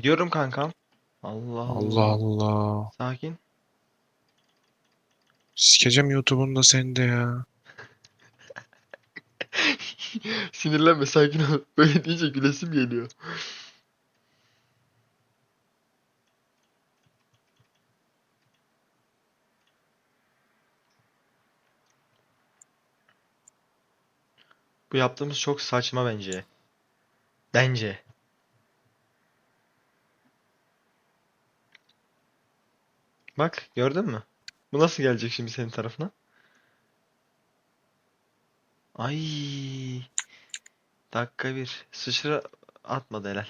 Gidiyorum kankam. Allah Allah Allah. Sakin. Sikeceğim YouTube'unu da seni de ya. Sinirlenme sakin ol. Böyle deyince gülesim geliyor. Bu yaptığımız çok saçma bence. Bence. Bak gördün mü? Bu nasıl gelecek şimdi senin tarafına? Ay. Dakika bir. Sıçra atmadı helal.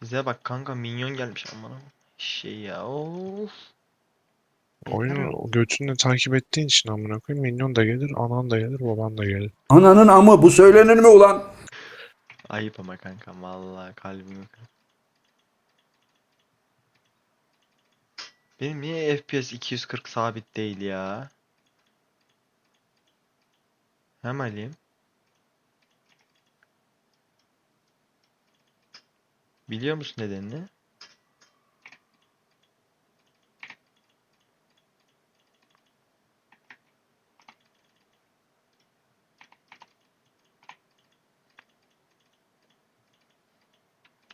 Fize bak kanka minyon gelmiş aman. Şey ya of. Oyunu götünle takip ettiğin için amına koyayım. Minyon da gelir, anan da gelir, baban da gelir. Ananın amı bu söylenir mi ulan? Ayıp ama kanka vallahi kalbimi. Benim niye FPS 240 sabit değil ya? Hem alayım. Biliyor musun nedenini?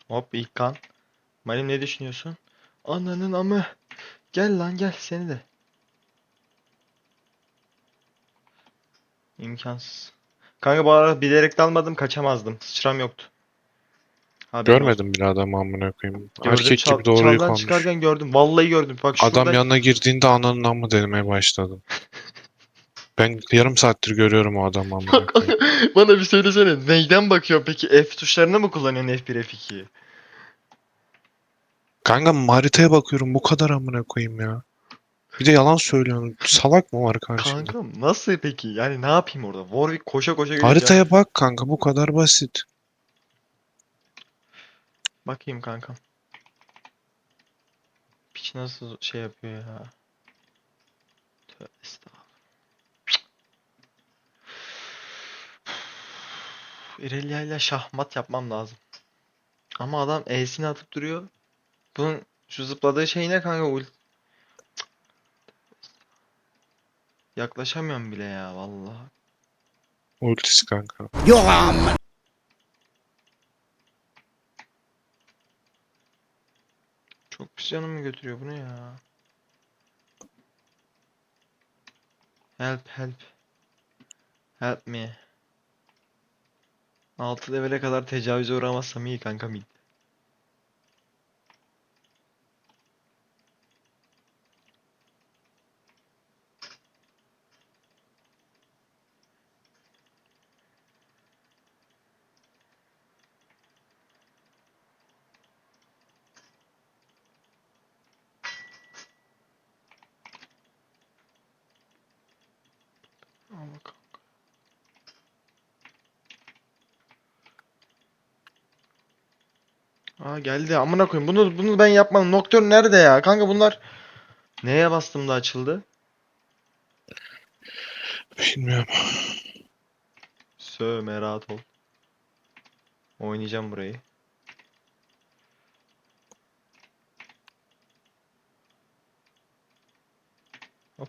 Hop ilk kan. Malim ne düşünüyorsun? Ananın amı. Gel lan gel seni de. İmkansız. Kanka bu arada bilerek dalmadım kaçamazdım. Sıçram yoktu. Haberin olsun. Görmedim bile adamı amına koyayım. Erkek çal- gibi doğruyu çaldan konuş. çıkarken gördüm. Vallahi gördüm. Bak Adam şurada yanına girdiğinde ananın amı demeye başladım. Ben yarım saattir görüyorum o adamı koyayım. Bana bir söylesene. Neyden bakıyor peki? F tuşlarını mı kullanıyorsun F1 F2'yi? Kanka haritaya bakıyorum bu kadar amına koyayım ya. Bir de yalan söylüyorsun. Salak mı var karşında? Kankam nasıl peki? Yani ne yapayım orada? Warwick koşa koşa geliyor. Haritaya bak kanka bu kadar basit. Bakayım kankam. Piç nasıl şey yapıyor ya? Tövbe estağfurullah. İrelia ile şahmat yapmam lazım. Ama adam E'sini atıp duruyor. Bunun şu zıpladığı şey ne kanka? Ult. Yaklaşamıyorum bile ya vallahi. Ultisi kanka. Çok pis canımı götürüyor bu ne ya? Help help. Help me. 6 levele kadar tecavüze uğramazsam iyi kanka mid. Aa geldi amına koyayım. Bunu bunu ben yapmadım. Nocturne nerede ya? Kanka bunlar neye bastım da açıldı? Bilmiyorum. Sövme rahat ol. Oynayacağım burayı. Hop.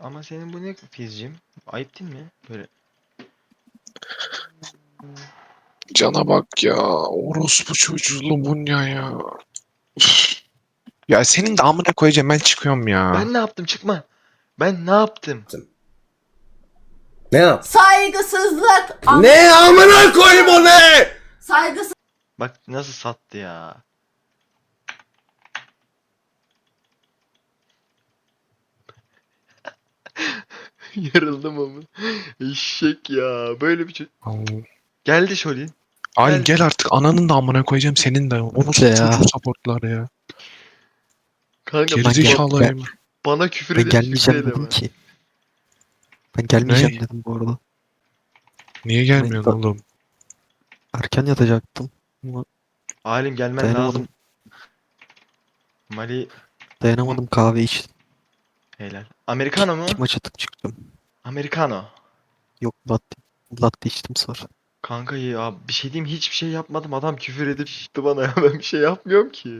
Ama senin bu ne fizcim? Ayıp değil mi? Böyle Cana bak ya. Orospu çocuğu Lubunya ya. Üf. Ya senin de amına koyacağım ben çıkıyorum ya. ben ne yaptım çıkma. Ben ne yaptım? Ne yap? Saygısızlık. Am- Ne amına koyayım o ne? Saygısız. Bak nasıl sattı ya. Yarıldım ama. Eşek ya. Böyle bir şey. Al- Geldi Şolin. Al Gel. gel artık ananın da amına koyacağım senin de. Orospu Ya. çocuğu supportlar ya. Kanka bak, Gerizekalı gel- bana küfür Ben edip küfür gelmeyeceğim edeme. dedim ki. Ben gelmeyeceğim dedim bu arada. Niye gelmiyorsun Ben- oğlum? Erken yatacaktım. Ama Halim gelmen Dayanamadım. lazım. Mali dayanamadım kahve içtim. Helal. Americano mu? İki maç atıp çıktım. Americano. Yok latte. Latte içtim sonra. Kanka ya bir şey diyeyim hiçbir şey yapmadım. Adam küfür edip çıktı bana ya. Ben bir şey yapmıyorum ki.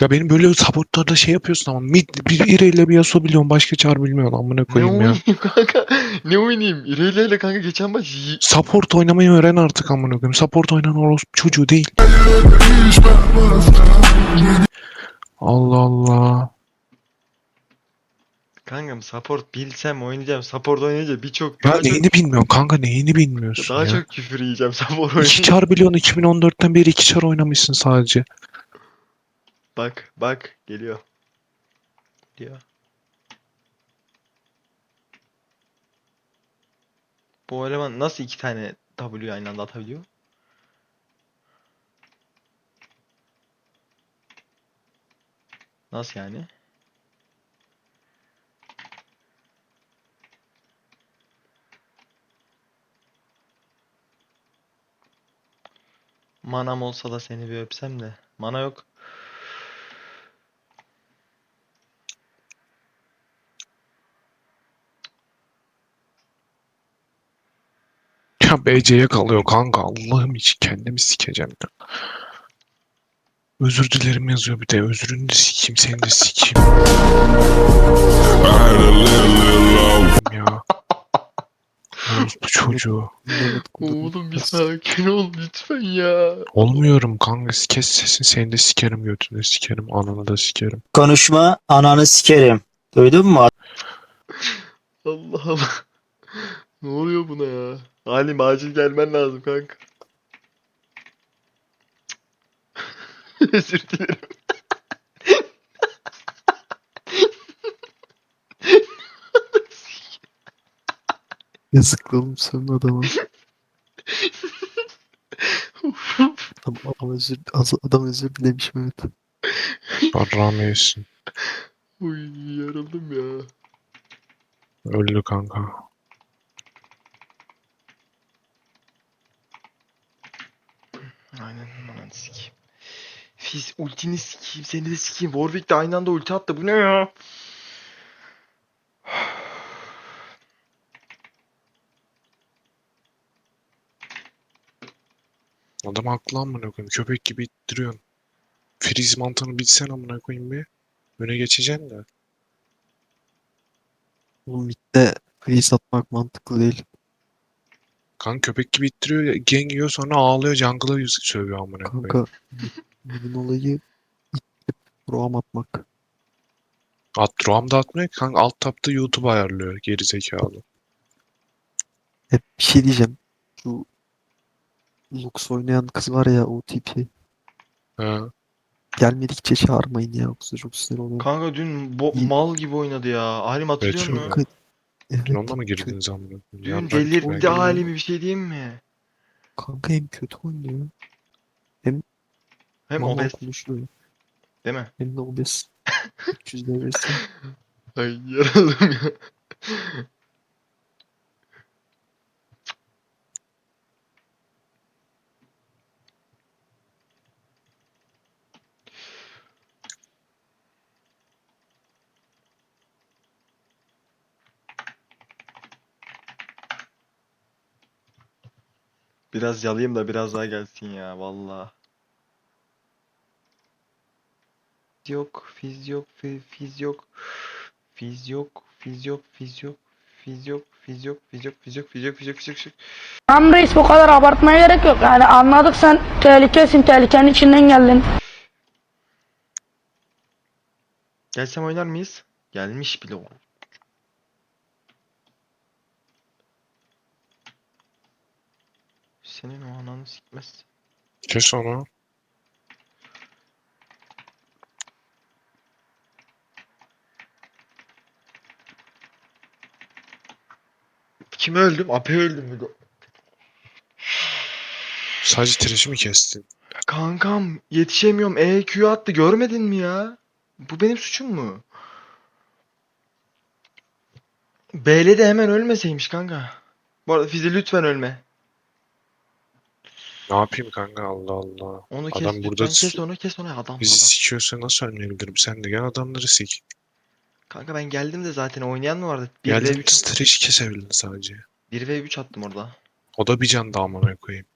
Ya benim böyle supportlarda şey yapıyorsun ama mid bir ireyle bir Yasuo biliyorum başka çar bilmiyorum amına Ne koyayım ya. oynayayım kanka? Ne oynayayım? İrelia ile kanka geçen maç y- Support oynamayı öğren artık amına koyayım. Support oynayan orospu çocuğu değil. Allah Allah. Kankam support bilsem oynayacağım. Support oynayınca birçok Ya daha çok, neyini bilmiyorsun kanka neyini bilmiyorsun daha ya. çok küfür yiyeceğim support oynayınca. çar biliyorsun 2014'ten beri iki çar oynamışsın sadece. Bak bak geliyor. Geliyor. Bu eleman nasıl iki tane W aynı anda atabiliyor? Nasıl yani? Manam olsa da seni bir öpsem de. Mana yok. Ya BC'ye kalıyor kanka Allah'ım için kendimi sikeceğim ya. Özür dilerim yazıyor bir de özrünü de sikeyim seni de sikeyim ya. Bu çocuğu. Oğlum bir sakin ol lütfen ya. Olmuyorum kanka kes sesini seni de sikerim götünü sikerim ananı da sikerim. Konuşma ananı sikerim. Duydun mu? Allah Allah. Ne oluyor buna ya? Halim acil gelmen lazım kanka. Özür dilerim. Yazık oğlum sen adama. Adam, adam özür, az- adam özür dilemiş Mehmet. Yarrağım yesin. Uy yarıldım ya. Öldü kanka. Aynen ananı sikeyim. Fizz ultini sikeyim seni de sikeyim. Warwick de aynı anda ulti attı. Bu ne ya? Adam haklı amına koyayım. Köpek gibi ittiriyorsun. Freeze mantığını bilsen amına koyayım bir. Öne geçeceksin de. Oğlum midde face atmak mantıklı değil. Kan köpek gibi ittiriyor. Gang yiyor sonra ağlıyor. Jungle'a yüz sövüyor amına koyayım. Kanka midin olayı ittirip roam atmak. At Roam da atmıyor ki kanka alt tapta YouTube ayarlıyor geri zekalı. Hep bir şey diyeceğim. Şu Lux oynayan kız var ya OTP. Ha. Gelmedikçe çağırmayın ya. Yoksa çok sinir oluyorum. Kanka dün bo- mal gibi oynadı ya. Halim hatırlıyor Evet, musun? şöyle. Evet, Dün onunla mı kötü- girdiniz amına? Dün Ya ben- delirtti ben- halimi bir şey diyeyim mi? Kanka hem kötü oynuyor. Hem Mal mal obez konuşuyor. değil mi? Hem de obez. 300 devresi. Ay yaralım ya. Biraz yalayayım da biraz daha gelsin ya valla. Yok, fiz yok, fi- fiz yok. Fiz yok, fiz yok, fiz yok. Fiz yok, fiz yok, fiz yok, fiz yok, fiz yok, fiz yok, fiz yok, fiz yok. Tamam reis bu kadar abartmaya gerek yok. Yani anladık sen tehlikesin, tehlikenin içinden geldin. Gelsem oynar mıyız? Gelmiş bile o. Senin o ananı sikmez. Kes onu. Kim öldüm? Ape öldüm bir de. Sadece trash'i mi kestin? Kankam yetişemiyorum. EQ attı görmedin mi ya? Bu benim suçum mu? BL de hemen ölmeseymiş kanka. Bu arada Fizi lütfen ölme. Ne yapayım kanka Allah Allah. Onu kes Adam lütfen burada kes onu kes onu adam Bizi adam. sikiyorsa nasıl ölmeyebilirim? Sen de gel adamları sik. Kanka ben geldim de zaten oynayan mı vardı? 1 ve Geldim 3 streç kesebildin sadece. 1 ve 3 attım orada. O da bir can daha amına koyayım.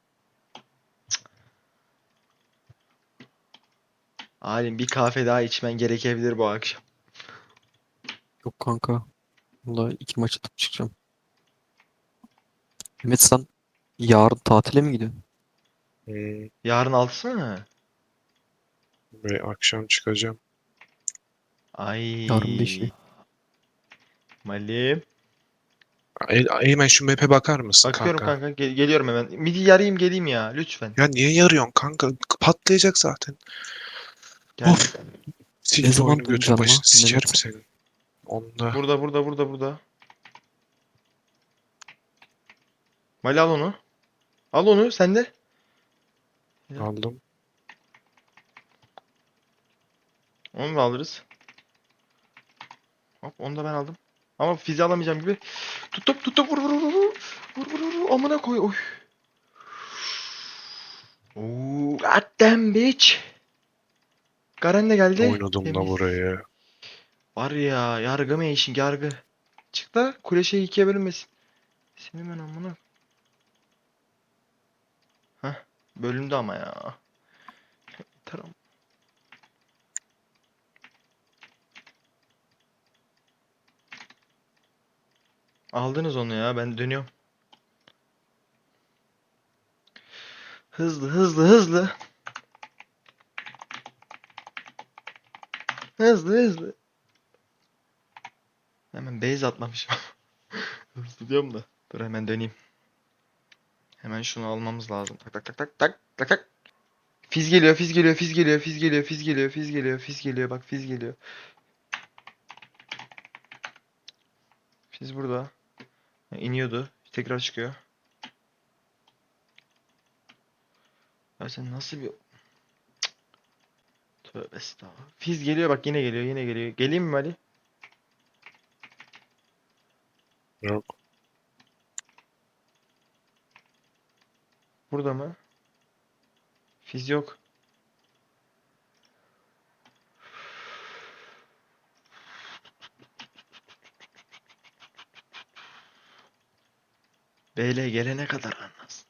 Halim bir kahve daha içmen gerekebilir bu akşam. Yok kanka. Vallahi iki maç atıp çıkacağım. Mehmet sen yarın tatile mi gidiyorsun? Hmm, Yarın 6'sı mı? ve akşam çıkacağım. Ay. Yarın beşi. Malim. El, Eymen şu map'e bakar mısın Bakıyorum kanka? kanka. Gel- geliyorum hemen. Midi yarayım geleyim ya lütfen. Ya niye yarıyorsun kanka? Patlayacak zaten. Gel. Of. Ne zaman oyunu götür başını lan? sikerim Mehmet? senin. Onda. Burada burada burada burada. Mali al onu. Al onu sen de. Aldım. Onu da alırız. Hop onu da ben aldım. Ama fizi alamayacağım gibi. Tuttum tuttum vur vur vur vur. Vur vur vur vur. Amına koy. Oy. Oo, goddamn bitch. Garen de geldi. Oynadım da Temiz. burayı. Var ya yargı mı işin yargı. Çık da kule şey ikiye bölünmesin. Seni ben amına. Bölündü ama ya. Tamam. Aldınız onu ya ben dönüyorum. Hızlı hızlı hızlı. Hızlı hızlı. Hemen base atmamışım. Hızlı diyorum da. Dur hemen döneyim. Hemen şunu almamız lazım. Tak tak tak tak tak tak tak. Fiz geliyor, fiz geliyor, fiz geliyor, fiz geliyor, fiz geliyor, fiz geliyor, fiz geliyor. Bak fiz geliyor. Fiz burada. İniyordu. Tekrar çıkıyor. Ya sen nasıl bir... Tövbe estağfurullah. Fiz geliyor bak yine geliyor, yine geliyor. Geleyim mi Ali? Yok. Burada mı? Fiz yok. BL gelene kadar anlasın.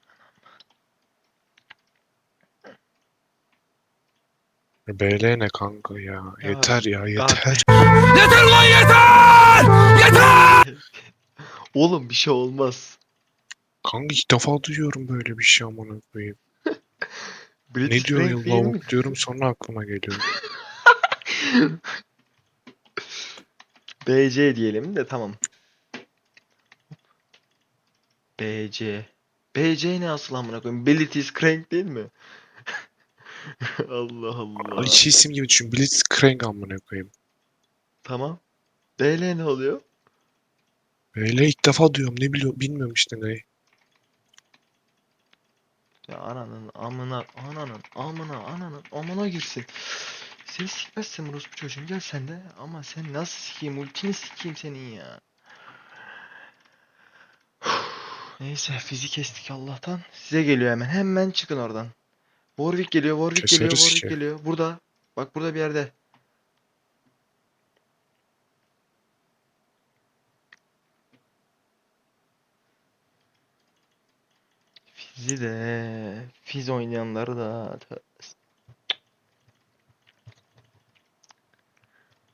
BL ne kanka ya? Ya, Yeter ya yeter. Yeter lan yeter! Yeter! Oğlum bir şey olmaz. Kanka ilk defa duyuyorum böyle bir şey amına koyayım. Ne diyor ya lavuk diyorum sonra aklıma geliyor. BC diyelim de tamam. BC. BC ne asıl amına koyayım? Bilities Crank değil mi? Allah Allah. Hiç isim gibi düşün. Blitzcrank amına koyayım. Tamam. BL ne oluyor? Böyle ilk defa duyuyorum. Ne biliyorum bilmiyorum işte ne. Ya ananın amına ananın amına ananın amına girsin. Seni sikmezsem orospu çocuğum gel sen de ama sen nasıl sikeyim ultini sikeyim senin ya. Neyse fizik kestik Allah'tan. Size geliyor hemen. Hemen çıkın oradan. Warwick geliyor, Warwick geliyor, Keseriz Warwick ki. geliyor. Burada. Bak burada bir yerde. Fizi de, Fiz oynayanları da.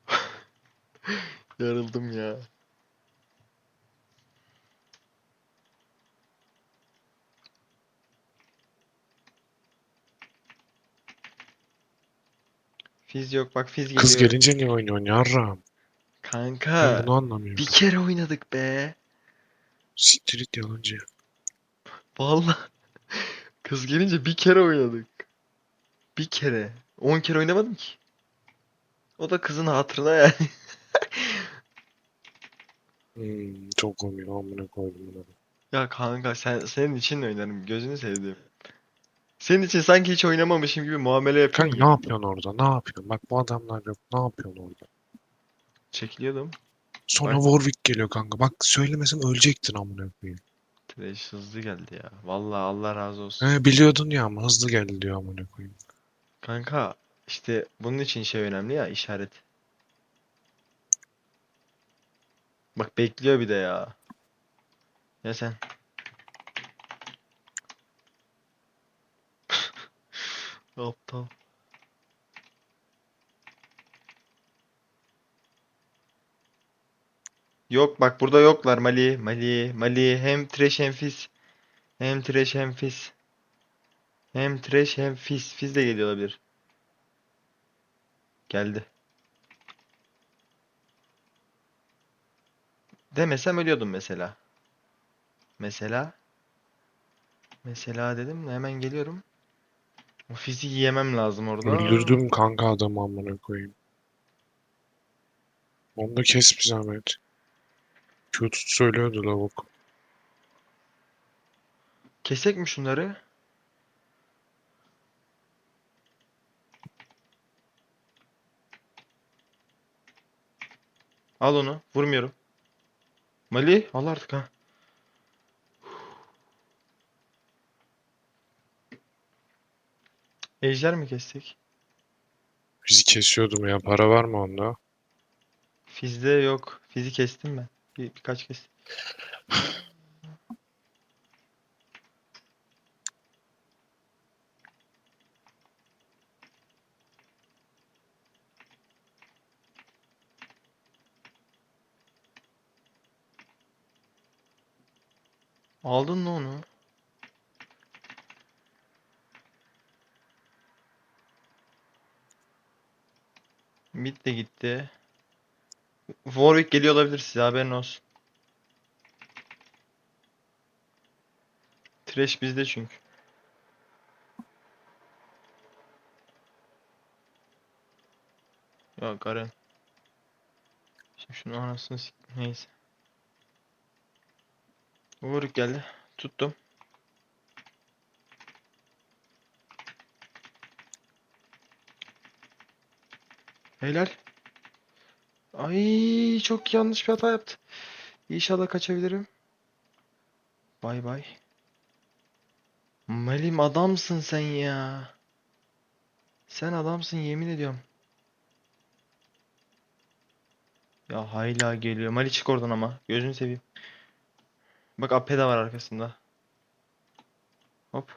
Yarıldım ya. Fiz yok bak Fiz Kız geliyor. gelince niye oynuyorsun yarram? Ben Kanka bunu anlamıyorum. bir kere oynadık be. Siktir et yalancı. Vallahi kız gelince bir kere oynadık. Bir kere. 10 kere oynamadım ki. O da kızın hatırına yani. Hmm, çok komik amına koydum bunu. Ya kanka sen senin için oynarım. Gözünü seveyim. Senin için sanki hiç oynamamışım gibi muamele yapıyorum. Kanka ne yapıyorsun orada? Ne yapıyorsun? Bak bu adamlar yok. Ne yapıyorsun orada? Çekiliyordum. Sonra Bak. Warwick geliyor kanka. Bak söylemesem ölecektin amına koyayım. Trash hızlı geldi ya. Vallahi Allah razı olsun. He biliyordun ya ama hızlı geldi diyor amına koyayım. Kanka işte bunun için şey önemli ya işaret. Bak bekliyor bir de ya. Ya sen. Aptal. Yok bak burada yoklar Mali. Mali. Mali. Hem trash hem fizz. Hem trash hem fizz. Hem trash hem fizz. Fizz de geliyor olabilir. Geldi. Demesem ölüyordum mesela. Mesela. Mesela dedim de hemen geliyorum. O fiziği yemem lazım orada. Öldürdüm kanka adamı amına koyayım. Onu da kes bir zahmet. Q tut söylüyordu lavuk. Kesek mi şunları? Al onu. Vurmuyorum. Mali al artık ha. Ejder mi kessek? Bizi kesiyordum ya. Para var mı onda? Fizde yok. Fizi kestim ben. Bir, birkaç kez. Aldın mı onu? Mid de gitti. Warwick geliyor olabilir size haberin olsun. Trash bizde çünkü. Ya Garen. Şimdi şunu anasını sik... Neyse. Warwick geldi. Tuttum. Helal. Ay çok yanlış bir hata yaptı. İnşallah kaçabilirim. Bay bay. Malim adamsın sen ya. Sen adamsın yemin ediyorum. Ya hayla geliyor. Mali çık oradan ama. Gözünü seveyim. Bak AP de var arkasında. Hop.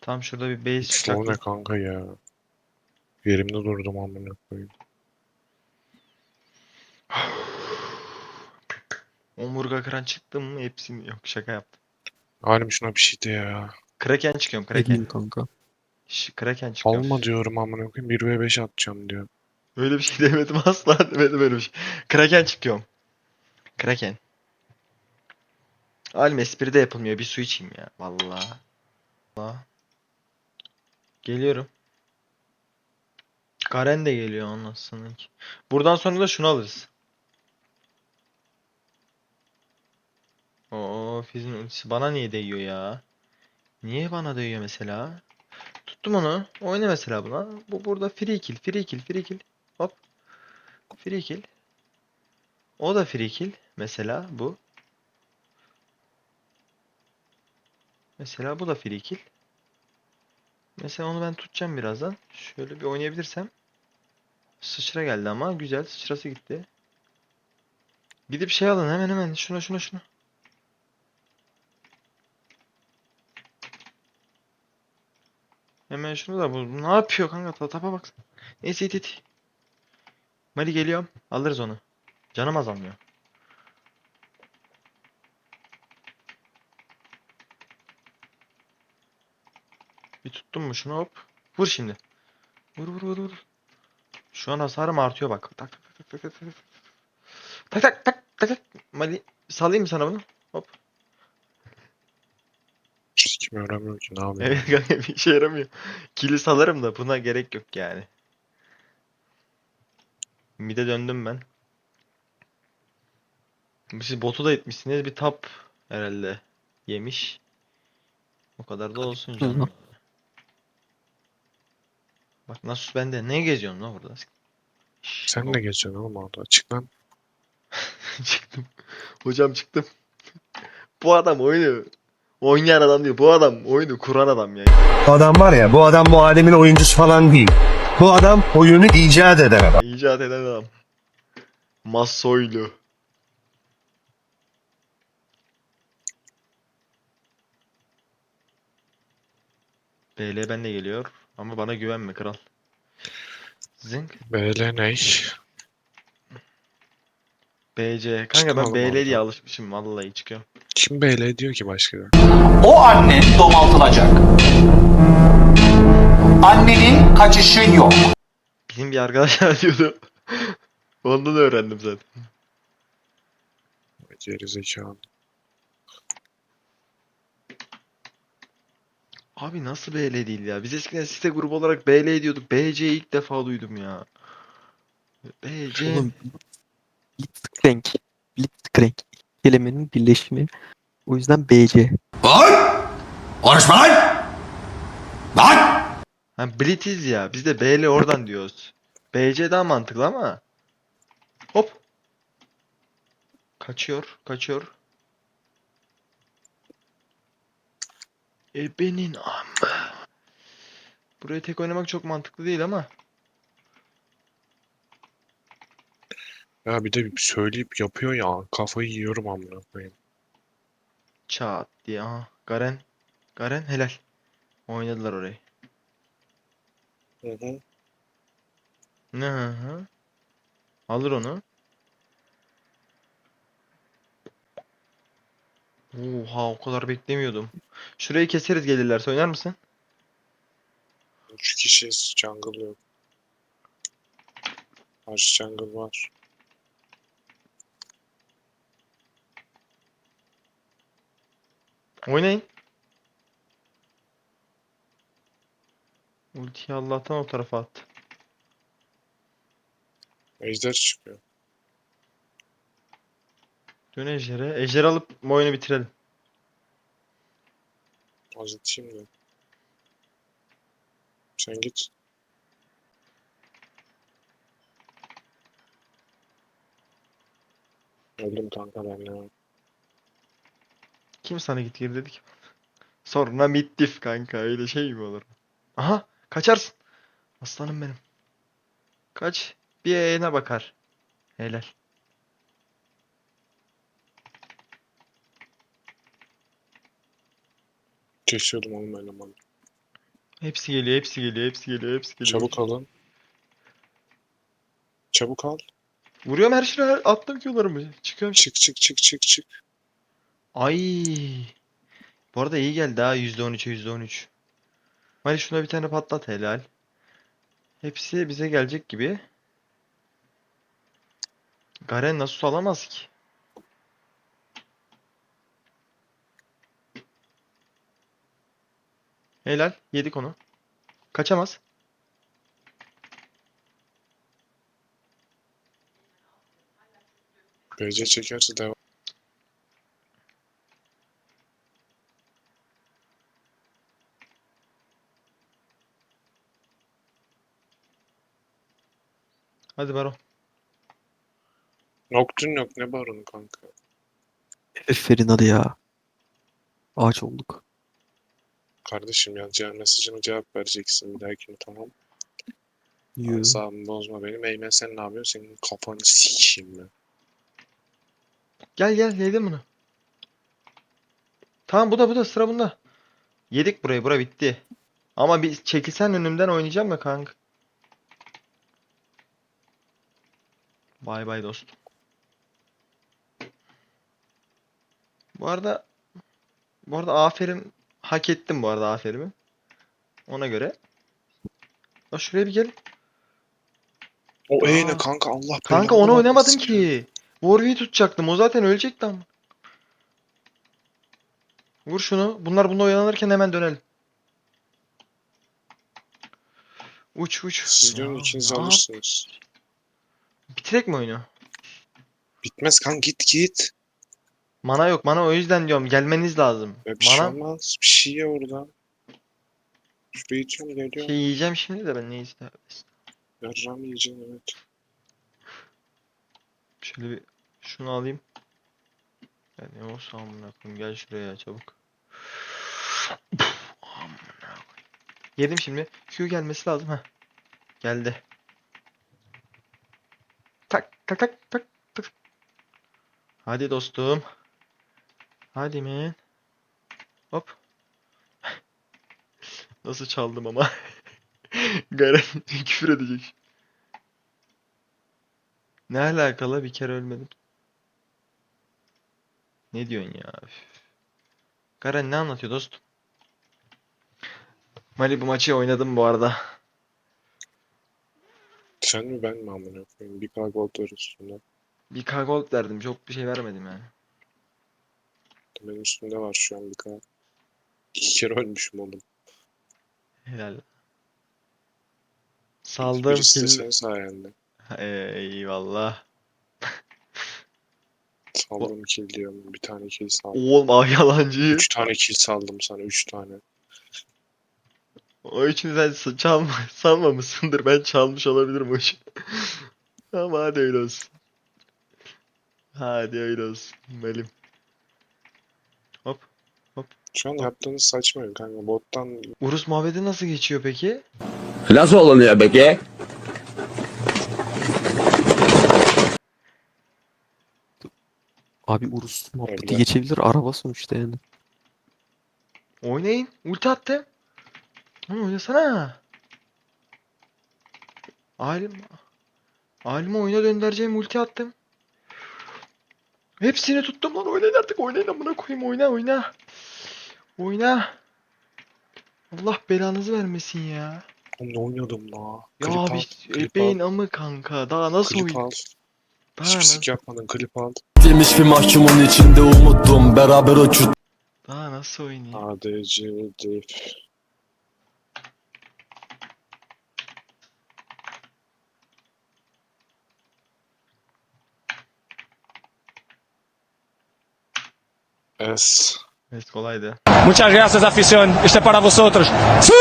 Tam şurada bir base Slow ne çıkacak. kanka ya. Yerimde durdum amına koyayım. Omurga kıran çıktı mı hepsini yok şaka yaptım. Halim şuna bir şeydi ya. Kraken çıkıyorum Kraken. kanka? Şş, Kraken çıkıyorum. Alma diyorum amına koyayım. 1v5 atacağım diyor. Öyle bir şey demedim asla demedim öyle bir şey. Kraken çıkıyorum. Kraken. Halim espri de yapılmıyor. Bir su içeyim ya. Vallahi. Vallahi. Geliyorum. Garen de geliyor anasını ki. Buradan sonra da şunu alırız. Oo Fizz'in ultisi bana niye değiyor ya? Niye bana değiyor mesela? Tuttum onu. Oyna mesela buna. Bu burada free kill, free kill, free kill. Hop. Free kill. O da free kill. Mesela bu. Mesela bu da free kill. Mesela onu ben tutacağım birazdan. Şöyle bir oynayabilirsem. Sıçra geldi ama güzel. Sıçrası gitti. Gidip şey alın hemen hemen. Şuna şuna şuna. Hemen şunu da bu. Ne yapıyor kanka? Ta- Tapa bak. Neyse it it. Mali geliyorum. Alırız onu. Canım azalmıyor. Bir tuttum mu şunu hop. Vur şimdi. Vur vur vur vur. Şu an hasarım artıyor bak. Tak tak tak tak tak tak. Tak tak tak tak tak. Mali salayım mı sana bunu? Hop. Kim öğrenmiyor ki ne yapayım. Evet kanka bir işe yaramıyor. Kili salarım da buna gerek yok yani. Mid'e döndüm ben. Siz botu da etmişsiniz. Bir tap herhalde yemiş. O kadar da olsun canım. Bak Nasus bende. Ne geziyorsun lan burada? Sen ne geçiyorsun oğlum orada? Çık lan. çıktım. Hocam çıktım. Bu adam oyunu Oynayan adam değil. Bu adam oyunu kuran adam ya. Bu adam var ya bu adam bu alemin oyuncusu falan değil. Bu adam oyunu icat eden adam. İcat eden adam. Masoylu. BL ben de geliyor. Ama bana güvenme kral. Zing. BL ne iş? BC. Kanka ben BL diye alışmışım. Vallahi çıkıyorum. Kim BL diyor ki başka? O annen domaltılacak. Annenin kaçışı yok. Bizim bir arkadaş diyordu. Ondan öğrendim zaten. Geri zekalı. Abi nasıl BL değil ya? Biz eskiden site grubu olarak BL diyorduk. BC'yi ilk defa duydum ya. BC. Oğlum Blitzcrank. Blitzcrank. Kelimenin birleşimi. O yüzden BC. Lan! Konuşma lan! Lan! Ha Britiz ya. Biz de BL oradan diyoruz. BC daha mantıklı ama. Hop. Kaçıyor. Kaçıyor. Ebenin amma. Buraya tek oynamak çok mantıklı değil ama. Ya bir de söyleyip yapıyor ya. Kafayı yiyorum amına koyayım. Çat diye. Aha. Garen. Garen helal. Oynadılar orayı. Hı hı. Ne hı hı. Alır onu. Oha o kadar beklemiyordum. Şurayı keseriz gelirlerse oynar mısın? Üç kişiyiz. Jungle yok. Karşı jungle var. Oynayın. Ultiyi Allah'tan o tarafa attı. Ejder çıkıyor. Dön Ejder'e. Ejder alıp oyunu bitirelim. Azıtayım da. Sen git. Öldüm kanka ben ya. Kim sana git gir dedi ki? Sonra mid diff kanka öyle şey mi olur? Aha kaçarsın. Aslanım benim. Kaç. Bir eğene bakar. Helal. Kesiyordum oğlum elemanı. Hepsi geliyor, hepsi geliyor, hepsi geliyor, hepsi geliyor. Çabuk alın. Çabuk al. Vuruyorum her şeyi attım ki mı? Çıkıyorum. Çık çık çık çık çık. Ay. Bu arada iyi geldi ha %13'e %13. Hadi şuna bir tane patlat helal. Hepsi bize gelecek gibi. Garen nasıl alamaz ki? Helal. Yedik onu. Kaçamaz. BC çekerse devam. Hadi Baron. Nocturne yok ne baronu kanka. Eferin adı ya. Ağaç olduk. Kardeşim yazacağım mesajıma cevap vereceksin bir dahakine tamam. Yürü. Asabımı bozma benim. Eymen sen ne yapıyorsun? Senin kafanı sikeyim ben. Gel gel yedim bunu. Tamam bu da bu da sıra bunda. Yedik burayı bura bitti. Ama bir çekilsen önümden oynayacağım ya kanka. Bay bay dostum. Bu arada bu arada aferin hak ettim bu arada aferimi. Ona göre. Ya şuraya bir gel. O E ne Aa. kanka Allah Kanka onu oynamadım ki. Warwick'i tutacaktım. O zaten ölecekti ama. Vur şunu. Bunlar bunda oyalanırken hemen dönelim. Uç uç. Siz diyorum Ya, ikiniz ne yap- alırsınız. Bitirek mi oyunu? Bitmez kanka git git. Mana yok. Mana o yüzden diyorum. Gelmeniz lazım. Ya bir şey Mana olmaz. Bir şey ye oradan. Şuraya itiyorum geliyor. şey yiyeceğim şimdi de ben ne istedim. Yarram yiyeceğim evet. Şöyle bir şunu alayım. Ya ne olsa amına koyayım. Gel şuraya çabuk. Amına koyayım. Yedim şimdi. Q gelmesi lazım ha. Geldi. Tak tak tak tak. Hadi dostum. Hadi men. Hop. Nasıl çaldım ama. Garen küfür edecek. Ne alakalı bir kere ölmedim. Ne diyorsun ya? Garen ne anlatıyor dostum? Mali bu maçı oynadım bu arada. Sen mi ben mi amına koyayım? Bir K gold var üstünde. Bir K gold verdim. Çok bir şey vermedim yani. Benim üstümde var şu an bir K. İki kere ölmüşüm oğlum. Helal. Saldığım Birisi de kill... senin sayende. Eyvallah. Saldım kill diyorum. Bir tane kill saldım. Oğlum ah yalancı. Üç tane kill saldım sana. Üç tane. O üçünü sen çalma, salmamışsındır. Ben çalmış olabilirim o üçü. Ama hadi öyle olsun. Hadi öyle olsun. Benim. Hop. Şu an yaptığınız saçma yok kanka. Bottan Urus muhabbeti nasıl geçiyor peki? Nasıl olunuyor peki? Abi Urus muhabbeti Öyle. geçebilir. Araba sonuçta yani. Oynayın. Ulti attım. Hı, oynasana. Alim. Alime oyuna döndüreceğim ulti attım. Hepsini tuttum lan oynayın artık oynayın amına koyayım oyna oyna. Oyna. Allah belanızı vermesin ya. Ne oynuyordum la? Ya Klip abi ebeğin amı kanka. Daha nasıl al. Daha, Hiçbir sik yapmadın. Klip al. Demiş bir mahkumun içinde umuttum Beraber uçut daha nasıl oynayayım? ADC. Es. Né? Muchas gracias, afición. Este é para vosotros. ¡Sí!